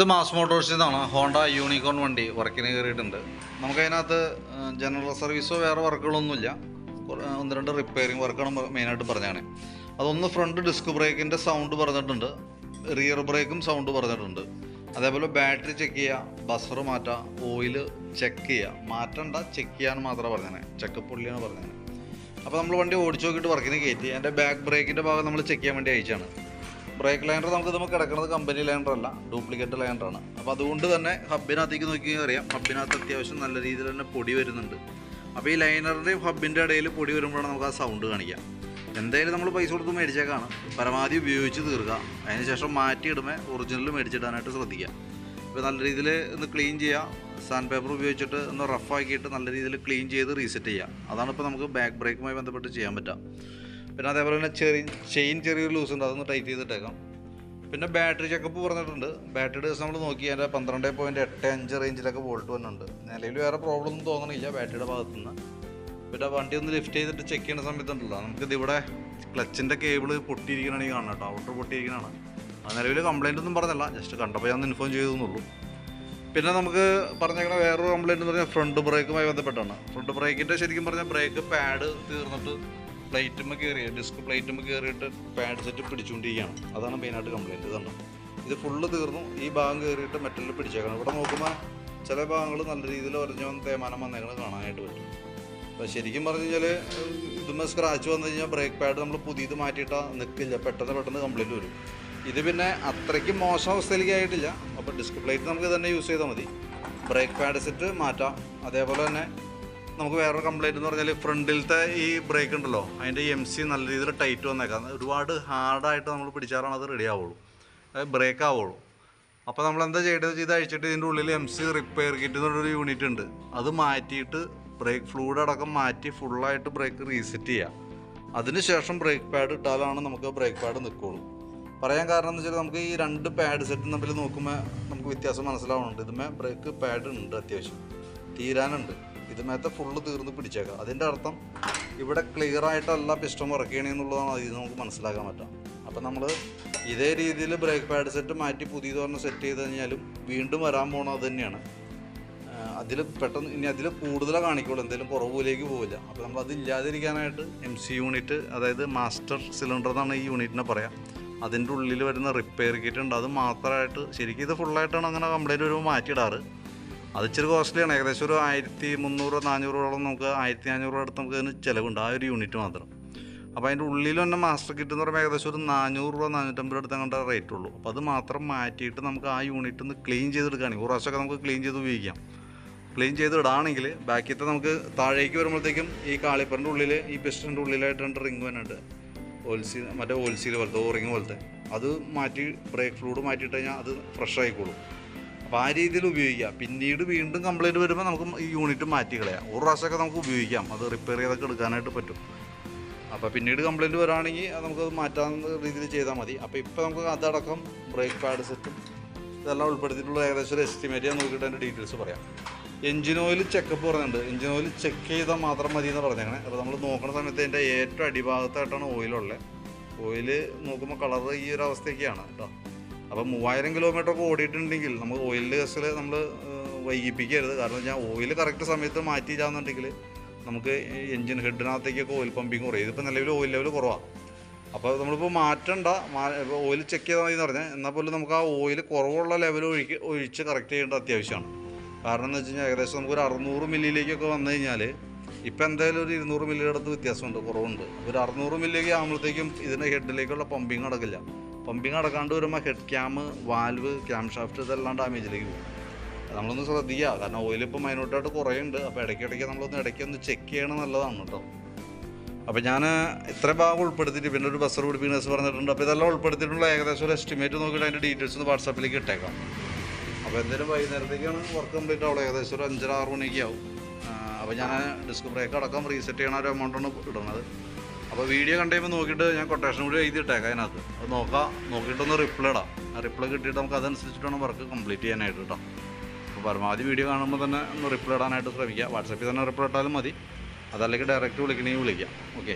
ഇത് മാസ് മോട്ടോഴ്സിൽ നിന്നാണ് Honda unicorn വണ്ടി വർക്കിന് കയറിയിട്ടുണ്ട്. നമുക്കതിനകത്ത് ജനറൽ സർവീസോ വേറെ വർക്കുകളൊന്നുമില്ല. ഒന്ന് രണ്ട് റിപ്പയറിങ് വർക്കാണ് മെയിനായിട്ട് പറഞ്ഞാണ്. അതൊന്ന് ഫ്രണ്ട് ഡിസ്ക് ബ്രേക്കിന്റെ സൗണ്ട് പറഞ്ഞിട്ടുണ്ട്. റിയർ ബ്രേക്കും സൗണ്ട് പറഞ്ഞിട്ടുണ്ട്. അതേപോലെ ബാറ്ററി ചെക്ക് ചെയ്യുക ബസർ മാറ്റുക ഓയിൽ ചെക്ക് ചെയ്യുക മാറ്റണ്ട ചെക്ക് ചെയ്യാൻ മാത്രമേ പറഞ്ഞേ ചെക്ക് പുള്ളിയാണ് പറഞ്ഞത്. അപ്പോൾ നമ്മൾ വണ്ടി ഓടിച്ചു നോക്കിയിട്ട് വർക്കിന് കയറ്റി. എന്റെ ബാക്ക് ബ്രേക്കിന്റെ ഭാഗം നമ്മൾ ചെക്ക് ചെയ്യാൻ വേണ്ടി അയച്ചാണ് ബ്രേക്ക് ലൈനർ നമുക്ക് നമുക്ക് കിടക്കുന്നത് കമ്പനി ലൈനർ അല്ല ഡ്യൂപ്ലിക്കേറ്റ് ലൈനറാണ് അപ്പോൾ അതുകൊണ്ട് തന്നെ ഹബിനകത്തേക്ക് നോക്കി അറിയാം ഹബിനകത്ത് അത്യാവശ്യം നല്ല രീതിയിൽ തന്നെ പൊടി വരുന്നുണ്ട്. അപ്പോൾ ഈ ലൈനറിന്റെയും ഹബിന്റെ ഇടയിൽ പൊടി വരുമ്പോഴാണ് നമുക്ക് ആ സൗണ്ട് കാണിക്കാം. എന്തായാലും നമ്മൾ പൈസ കൊടുത്ത് മേടിച്ചേക്കാണ്. പരമാവധി ഉപയോഗിച്ച് തീർക്കുക. അതിന് ശേഷം മാറ്റിയിടുമ്പോൾ ഒറിജിനൽ മേടിച്ചിടാനായിട്ട് ശ്രദ്ധിക്കുക. ഇപ്പോൾ നല്ല രീതിയിൽ ഒന്ന് ക്ലീൻ ചെയ്യുക സാൻഡ് പേപ്പർ ഉപയോഗിച്ചിട്ട് ഒന്ന് റഫ് ആക്കിയിട്ട് നല്ല രീതിയിൽ ക്ലീൻ ചെയ്ത് റീസെറ്റ് ചെയ്യുക അതാണ് ഇപ്പോൾ നമുക്ക് ബാക്ക് ബ്രേക്കുമായി ബന്ധപ്പെട്ട് ചെയ്യാൻ പറ്റുക. പിന്നെ അതേപോലെ തന്നെ ചെറിയ ചെയിൻ ചെറിയൊരു ലൂസ് ഉണ്ട് അതൊന്ന് ടൈറ്റ് ചെയ്തിട്ടേക്കാം. പിന്നെ ബാറ്ററി ചെക്കപ്പ് പറഞ്ഞിട്ടുണ്ട്. ബാറ്ററി ദിവസം നമ്മൾ നോക്കി അതിന്റെ പന്ത്രണ്ട് പോയിന്റ് എട്ട് അഞ്ച് റേഞ്ചിലൊക്കെ വോൾട്ട് വന്നിട്ടുണ്ട്. നിലവിൽ വേറെ പ്രോബ്ലം ഒന്നും തോന്നണില്ല ബാറ്ററിയുടെ ഭാഗത്തു നിന്ന് പിന്നെ വണ്ടി ഒന്ന് ലിഫ്റ്റ് ചെയ്തിട്ട് ചെക്ക് ചെയ്യുന്ന സമയത്തുണ്ടല്ലോ നമുക്കിത് ഇവിടെ ക്ലച്ചിന്റെ കേബിൾ പൊട്ടിയിരിക്കണമെങ്കിൽ കാണണം കേട്ടോ ഔട്ടർ പൊട്ടിയിരിക്കണതാണ് ആ നിലവിൽ കംപ്ലൈന്റ് ഒന്നും പറഞ്ഞല്ല ജസ്റ്റ് കണ്ടപ്പോൾ ഞാൻ ഇൻഫോം ചെയ്തെന്നുള്ളൂ പിന്നെ നമുക്ക് പറഞ്ഞേക്കണ വേറൊരു കംപ്ലൈന്റ് എന്ന് പറഞ്ഞാൽ ഫ്രണ്ട് ബ്രേക്കുമായി ബന്ധപ്പെട്ടാണ്. ഫ്രണ്ട് ബ്രേക്കിന്റെ ശരിക്കും പറഞ്ഞാൽ ബ്രേക്ക് പാഡ് തീർന്നിട്ട് പ്ലേറ്റുമ്മ കയറിയ ഡിസ്ക് പ്ലേറ്റുമ്മ കയറിയിട്ട് പാഡ് സെറ്റ് പിടിച്ചുകൊണ്ടിരിക്കുകയാണ് അതാണ് മെയിനായിട്ട് കംപ്ലയിന്റ് ഇതുണ്ട് ഇത് ഫുള്ള് തീർന്നു. ഈ ഭാഗം കയറിയിട്ട് മെറ്റലിൽ പിടിച്ചേക്കണം. ഇവിടെ നോക്കുമ്പോൾ ചില ഭാഗങ്ങൾ നല്ല രീതിയിൽ ഒരഞ്ഞു വന്ന് തേമാനം വന്നേക്കണം കാണാനായിട്ട് പറ്റും. അപ്പോൾ ശരിക്കും പറഞ്ഞു കഴിഞ്ഞാൽ ഇതുമ്മ സ്ക്രാച്ച് വന്നു കഴിഞ്ഞാൽ ബ്രേക്ക് പാഡ് നമ്മൾ പുതിയത് മാറ്റിയിട്ടാൽ നിൽക്കില്ല പെട്ടെന്ന് പെട്ടെന്ന് കംപ്ലയിന്റ് വരും. ഇത് പിന്നെ അത്രയ്ക്ക് മോശം അവസ്ഥയിലേക്ക് ആയിട്ടില്ല. അപ്പോൾ ഡിസ്ക് പ്ലേറ്റ് നമുക്ക് തന്നെ യൂസ് ചെയ്താൽ മതി. ബ്രേക്ക് പാഡ് സെറ്റ് മാറ്റാം. അതേപോലെ തന്നെ നമുക്ക് വേറൊരു കംപ്ലൈന്റ് എന്ന് പറഞ്ഞാൽ ഫ്രണ്ടിലത്തെ ഈ ബ്രേക്ക് ഉണ്ടല്ലോ അതിന്റെ എം സി നല്ല രീതിയിൽ ടൈറ്റ് വന്നേക്കാം. ഒരുപാട് ഹാർഡായിട്ട് നമ്മൾ പിടിച്ചാലാണ് അത് റെഡി ആവുള്ളൂ. അത് ബ്രേക്ക് ആവുള്ളൂ. അപ്പോൾ നമ്മൾ എന്താ ചെയ്യേണ്ടത് ചെയ്ത് അഴിച്ചിട്ട് ഇതിന്റെ ഉള്ളിൽ എം സി റിപ്പയർ കിറ്റ് എന്നുള്ളൊരു യൂണിറ്റ് ഉണ്ട്. അത് മാറ്റിയിട്ട് ബ്രേക്ക് ഫ്ലൂഡ് അടക്കം മാറ്റി ഫുള്ളായിട്ട് ബ്രേക്ക് റീസെറ്റ് ചെയ്യുക അതിനുശേഷം ബ്രേക്ക് പാഡ് ഇട്ടാലാണ് നമുക്ക് ബ്രേക്ക് പാഡ് നിൽക്കുള്ളൂ പറയാൻ കാരണം എന്ന് വെച്ചാൽ നമുക്ക് ഈ രണ്ട് പാഡ് സെറ്റും തമ്മിൽ നോക്കുമ്പോൾ നമുക്ക് വ്യത്യാസം മനസ്സിലാവുന്നുണ്ട്. ഇതുമേ ബ്രേക്ക് പാഡ് ഉണ്ട് അത്യാവശ്യം. തീരാനുണ്ട്. ഇതുമേത്തെ ഫുള്ള് തീർന്ന് പിടിച്ചേക്കാം. അതിന്റെ അർത്ഥം ഇവിടെ ക്ലിയർ ആയിട്ടല്ല പിസ്റ്റം വർക്ക് ചെയ്യണമെന്നുള്ളതാണ് അതിൽ നമുക്ക് മനസ്സിലാക്കാൻ പറ്റാം അപ്പം നമ്മൾ ഇതേ രീതിയിൽ ബ്രേക്ക് പാഡ് സെറ്റ് മാറ്റി പുതിയത് പറഞ്ഞ് സെറ്റ് ചെയ്ത് കഴിഞ്ഞാലും വീണ്ടും വരാൻ പോകണം അത് തന്നെയാണ്. അതിൽ പെട്ടെന്ന് ഇനി അതിൽ കൂടുതലാണ് കാണിക്കുള്ളൂ. എന്തെങ്കിലും കുറവിലേക്ക് പോവില്ല. അപ്പോൾ നമ്മൾ അത് ഇല്ലാതിരിക്കാനായിട്ട് എം സി യൂണിറ്റ് അതായത് മാസ്റ്റർ സിലിണ്ടർ എന്നാണ് ഈ യൂണിറ്റിനെ പറയാം. അതിന്റെ ഉള്ളിൽ വരുന്ന റിപ്പയർ കിറ്റ് ഉണ്ട്. അത് മാത്രമായിട്ട് ശരിക്കും ഇത് ഫുള്ളായിട്ടാണ് അങ്ങനെ കംപ്ലൈന്റ് വരുമ്പോൾ മാറ്റിയിടാറ്. അത് ഇച്ചിരി കോസ്റ്റ്ലിയാണ്. ഏകദേശം ഒരു ആയിരത്തി മുന്നൂറ് നാനൂറോളം നമുക്ക് ആയിരത്തി അഞ്ഞൂറ് അടുത്ത് നമുക്ക് അതിന് ചിലവുണ്ട്. ആ ഒരു യൂണിറ്റ് മാത്രം. അപ്പോൾ അതിന്റെ ഉള്ളിൽ തന്നെ മാസ്റ്റർ കിറ്റ് എന്ന് പറയുമ്പോൾ ഏകദേശം ഒരു നാനൂറ് രൂപ നാനൂറ്റമ്പത് അടുത്ത് അങ്ങോട്ട് റേറ്റ് ഉള്ളൂ. അപ്പോൾ അത് മാത്രം മാറ്റിയിട്ട് നമുക്ക് ആ യൂണിറ്റ് ഒന്ന് ക്ലീൻ ചെയ്തെടുക്കുകയാണെങ്കിൽ ഒരു പ്രാവശ്യമൊക്കെ നമുക്ക് ക്ലീൻ ചെയ്ത് ഉപയോഗിക്കാം. ക്ലീൻ ചെയ്ത് ഇടാണെങ്കിൽ ബാക്കിയത്തെ നമുക്ക് താഴേക്ക് വരുമ്പോഴത്തേക്കും ഈ കാളിപ്പറിന്റെ ഉള്ളിൽ ഈ പിസ്റ്ററിന്റെ ഉള്ളിലായിട്ട് രണ്ട് റിങ് വന്നിട്ട് ഓൽസി മറ്റേ ഓൽസീൽ പോലത്തെ ഓറിങ് പോലത്തെ. അത് മാറ്റി ബ്രേക്ക് ഫ്ലൂഡ് മാറ്റിയിട്ട് കഴിഞ്ഞാൽ അത് ഫ്രഷ് ആയിക്കോളും. അപ്പോൾ ആ രീതിയിൽ ഉപയോഗിക്കാം പിന്നീട് വീണ്ടും കംപ്ലൈന്റ് വരുമ്പോൾ നമുക്ക് ഈ യൂണിറ്റ് മാറ്റി കളയാം. ഒരു പ്രാവശ്യമൊക്കെ നമുക്ക് ഉപയോഗിക്കാം. അത് റിപ്പയർ ചെയ്തൊക്കെ എടുക്കാനായിട്ട് പറ്റും. അപ്പോൾ പിന്നീട് കംപ്ലൈന്റ് വരാണെങ്കിൽ അത് മാറ്റാവുന്ന രീതിയിൽ ചെയ്താൽ മതി. അപ്പോൾ ഇപ്പോൾ നമുക്ക് അതടക്കം ബ്രേക്ക് പാഡ് സെറ്റും ഇതെല്ലാം ഉൾപ്പെടുത്തിയിട്ടുള്ള ഏകദേശം ഒരു എസ്റ്റിമേറ്റ് ഞാൻ നോക്കിയിട്ട് അതിന്റെ ഡീറ്റെയിൽസ് പറയാം. എഞ്ചിൻ ഓയിൽ ചെക്കപ്പ് പറഞ്ഞിട്ടുണ്ട്. എഞ്ചിൻ ഓയിൽ ചെക്ക് ചെയ്താൽ മാത്രം മതി എന്ന് പറഞ്ഞേക്കണേ. അപ്പോൾ നമ്മൾ നോക്കുന്ന സമയത്ത് അതിന്റെ ഏറ്റവും അടിഭാഗത്തായിട്ടാണ് ഓയിലുള്ളത് ഓയിൽ നോക്കുമ്പോൾ കളർ ഈ ഒരു അവസ്ഥയൊക്കെയാണ് കേട്ടോ. അപ്പോൾ മൂവായിരം കിലോമീറ്റർ ഒക്കെ ഓടിയിട്ടുണ്ടെങ്കിൽ നമ്മൾ ഓയിലിന്റെ കേസിൽ നമ്മൾ വൈകിപ്പിക്കരുത്. കാരണം ഞാൻ ഓയിൽ കറക്റ്റ് സമയത്ത് മാറ്റി മാറ്റിയില്ലാന്നുണ്ടെങ്കിൽ നമുക്ക് എഞ്ചിൻ ഹെഡിനകത്തേക്കൊക്കെ ഓയിൽ പമ്പിങ് കുറയും. ഇതിപ്പോൾ നിലവിൽ ഓയിൽ ലെവൽ കുറവാണ് അപ്പോൾ നമ്മളിപ്പോൾ മാറ്റണ്ട. ഓയിൽ ചെക്ക് ചെയ്താൽ മതി എന്ന് പറഞ്ഞാൽ എന്നാൽ പോലും നമുക്ക് ആ ഓയിൽ കുറവുള്ള ലെവൽ ഒഴിക്ക് ഒഴിച്ച് കറക്റ്റ് ചെയ്യേണ്ട അത്യാവശ്യമാണ്. കാരണം എന്ന് വെച്ച് കഴിഞ്ഞാൽ ഏകദേശം നമുക്കൊരു അറുന്നൂറ് മില്ലിയിലേക്കൊക്കെ വന്നു കഴിഞ്ഞാൽ ഇപ്പം എന്തായാലും ഒരു ഇരുന്നൂറ് മില്ലിയുടെ അടുത്ത് വ്യത്യാസമുണ്ട് കുറവുണ്ട്. ഒരു അറുന്നൂറ് മില്ലിയൊക്കെ ആകുമ്പോഴത്തേക്കും ഇതിന്റെ ഹെഡിലേക്കുള്ള പമ്പിങ് നടക്കില്ല. പമ്പിങ് അടക്കാണ്ട് വരുമ്പോൾ head cam valve camshaft ഇതെല്ലാം ഡാമേജിലേക്ക് പോകും. നമ്മളൊന്ന് ശ്രദ്ധിക്കുക കാരണം ഓയിൽ ഇപ്പോൾ മൈനോട്ടായിട്ട് കുറേയുണ്ട് അപ്പോൾ ഇടയ്ക്കിടയ്ക്ക് നമ്മളൊന്ന് ഇടയ്ക്ക് ഒന്ന് ചെക്ക് ചെയ്യണം നല്ലതാണ് കേട്ടോ. അപ്പോൾ ഞാൻ ഇത്ര ഭാഗം ഉൾപ്പെടുത്തിയിട്ട് പിന്നെ ഒരു ബസ്സർ പിടിപ്പിക്കുന്നസ് പറഞ്ഞിട്ടുണ്ട്. അപ്പോൾ ഇതെല്ലാം ഉൾപ്പെടുത്തിയിട്ടുള്ള ഏകദേശം ഒരു എസ്റ്റിമേറ്റ് നോക്കിയിട്ട് അതിന്റെ ഡീറ്റെയിൽസ് ഒന്ന് വാട്സാപ്പിലേക്ക് ഇട്ടേക്കാം. അപ്പോൾ എന്തായാലും വൈകുന്നേരത്തേക്കാണ് വർക്ക് കംപ്ലീറ്റ് ആവുള്ളൂ ഏകദേശം ഒരു അഞ്ചര ആറ് മണിയൊക്കെ ആവും. അപ്പോൾ ഞാൻ ഡിസ്ക് ബ്രേക്ക് അടക്കം റീസെറ്റ് ചെയ്യണ ഒരു എമൗണ്ടാണ് ഇടുന്നത്. അപ്പോൾ വീഡിയോ കണ്ടുകഴിയുമ്പോൾ നോക്കിയിട്ട് ഞാൻ കൊട്ടേഷൻ കൂടി എഴുതിയിട്ടേക്കാം അതിനകത്ത്. അത് നോക്കാം. നോക്കിയിട്ടൊന്ന് റിപ്ലൈ ഇടാം. ആ റിപ്ലൈ കിട്ടിയിട്ട് നമുക്ക് അതനുസരിച്ചിട്ട് വേണം വർക്ക് കംപ്ലീറ്റ് ചെയ്യാനായിട്ട് കേട്ടോ അപ്പോൾ പരമാവധി വീഡിയോ കാണുമ്പോൾ തന്നെ ഒന്ന് റിപ്ലൈ ഇടാനായിട്ട് ശ്രമിക്കുക വാട്സപ്പിൽ തന്നെ റിപ്ലൈ ഇട്ടാലും മതി. അതല്ലെങ്കിൽ ഡയറക്റ്റ് വിളിക്കണമെങ്കിൽ വിളിക്കാം. ഓക്കെ